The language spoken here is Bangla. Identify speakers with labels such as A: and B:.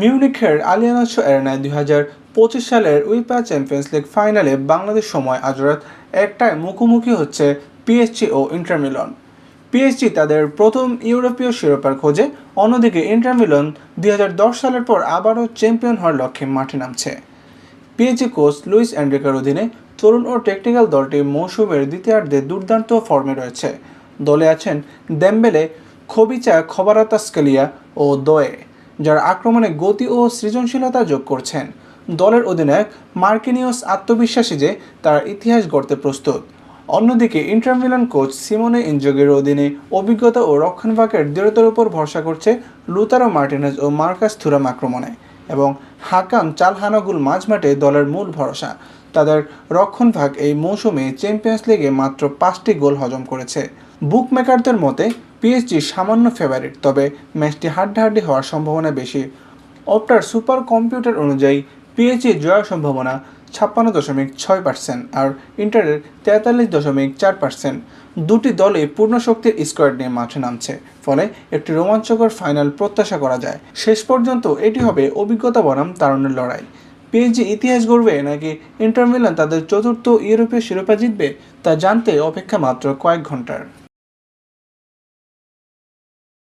A: মিউনিখের আলিয়ানাস এরেনায় দুই হাজার পঁচিশ সালের উইপা চ্যাম্পিয়ন্স লিগ ফাইনালে বাংলাদেশ সময় আজ রাত একটায় মুখোমুখি হচ্ছে পিএসজি ও ইন্টারমিলন পিএসজি তাদের প্রথম ইউরোপীয় শিরোপার খোঁজে, অন্যদিকে ইন্টারমিলন দুই হাজার দশ সালের পর আবারও চ্যাম্পিয়ন হওয়ার লক্ষ্যে মাঠে নামছে। পিএইচজি কোচ লুইস অ্যান্ড্রিকার অধীনে তরুণ ও টেকনিক্যাল দলটি মৌসুমের দ্বিতীয়ার্ধে দুর্দান্ত ফর্মে রয়েছে। দলে আছেন দেম্বেলে, খবিচা খবরাতাস্কেলিয়া ও দোয়ে। যারা আক্রমণে গতি ও সৃজনশীলতা যোগ করছেন। দলের অধিনায়ক মার্কিনিয়স আত্মবিশ্বাসী যে তার ইতিহাস গড়তে প্রস্তুত। অন্যদিকে ইন্টার মিলান কোচ সিমোনে ইনজোগের অধীনে অভিজ্ঞতা ও রক্ষণভাগের দৃঢ়তার উপর ভরসা করছে লুতারো মার্টিনেজ ও মার্কাস থুরাম আক্রমণে এবং হাকাম চালহানাগুল মাঝমাঠে দলের মূল ভরসা। তাদের রক্ষণভাগ এই মৌসুমে চ্যাম্পিয়ন্স লিগে মাত্র পাঁচটি গোল হজম করেছে। বুকমেকারদের মতে পিএসজি সামান্য ফেভারিট তবে ম্যাচটি হাড্ডাহাড্ডি হওয়ার সম্ভাবনা বেশি। অপটার সুপার কম্পিউটার অনুযায়ী পিএইচি জয়ের সম্ভাবনা ছাপ্পান্ন দশমিক ছয় পার্সেন্ট আর ইন্টারের তেতাল্লিশ দশমিক চার পার্সেন্ট দুটি দলই পূর্ণ শক্তির স্কোয়াড নিয়ে মাঠে নামছে, ফলে একটি রোমাঞ্চকর ফাইনাল প্রত্যাশা করা যায়। শেষ পর্যন্ত এটি হবে অভিজ্ঞতা বনাম তারুণের লড়াই। পিএইচজি ইতিহাস গড়বে নাকি ইন্টার মিলান তাদের চতুর্থ ইউরোপীয় শিরোপা জিতবে, তা জানতে অপেক্ষা মাত্র কয়েক ঘণ্টার